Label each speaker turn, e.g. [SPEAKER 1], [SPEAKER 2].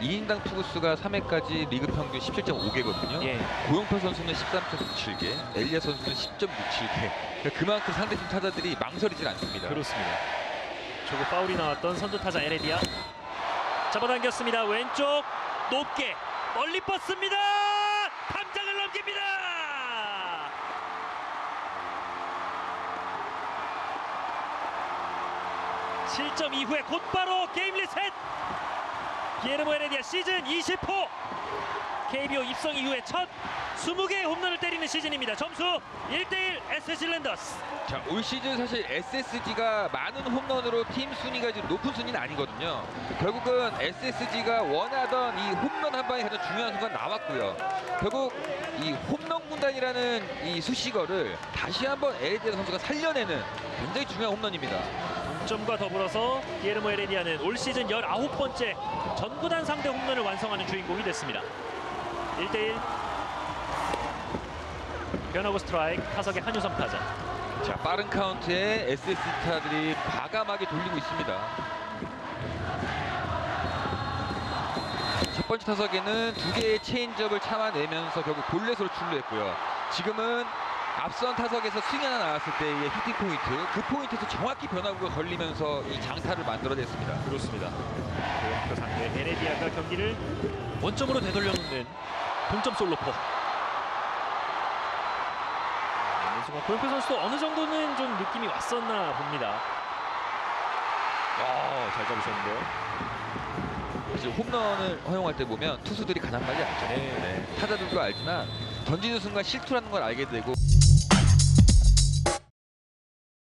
[SPEAKER 1] 2인당 투구수가 3회까지 리그 평균 17.5개거든요.
[SPEAKER 2] 예.
[SPEAKER 1] 고영표 선수는 13.97개, 엘리아 선수는 10.67개. 그만큼 상대팀 타자들이 망설이질 않습니다.
[SPEAKER 2] 그렇습니다. 조금 파울이 나왔던 선두 타자 에레디아 잡아당겼습니다. 왼쪽 높게 멀리 뻗습니다. 탐장을 넘깁니다. 칠점 이후에 곧바로 게임 리 셋. 기에르모 에레디아 시즌 20호 KBO 입성 이후에 첫 20개의 홈런을 때리는 시즌입니다. 점수 1대1 SC 랜더스.
[SPEAKER 1] 자, 올 시즌 사실 SSG가 많은 홈런으로 팀 순위가 지금 높은 순위는 아니거든요. 결국은 SSG가 원하던 이 홈런 한 방이 가장 중요한 순간 나왔고요. 결국 이 홈런 군단이라는 이 수식어를 다시 한번 에르디아 선수가 살려내는 굉장히 중요한 홈런입니다.
[SPEAKER 2] 점과 더불어서 기에르모 에레디아는 올 시즌 19번째 전구단 상대 홈런을 완성하는 주인공이 됐습니다. 1대1 변화구 스트라이크 타석의 한유섬 타자
[SPEAKER 1] 자, 빠른 카운트에 SSG 타들이 과감하게 돌리고 있습니다. 첫 번째 타석에는 두 개의 체인지업을 참아내면서 결국 볼넷으로 출루했고요. 지금은 앞선 타석에서 스윙 하나 나왔을 때의 히팅 포인트, 그 포인트에서 정확히 변화구가 걸리면서 이 장타를 만들어냈습니다.
[SPEAKER 2] 그렇습니다. 고영표 상대 에레디아가 경기를 원점으로 되돌려놓는 동점 솔로포 이 순간 고영표 선수도 어느 정도는 좀 느낌이 왔었나 봅니다. 어, 잘 잡으셨는데요.
[SPEAKER 1] 사실 홈런을 허용할 때 보면 투수들이 가장 빨리 알죠.
[SPEAKER 2] 네.
[SPEAKER 1] 타자들도 알지만 던지는 순간 실투라는 걸 알게 되고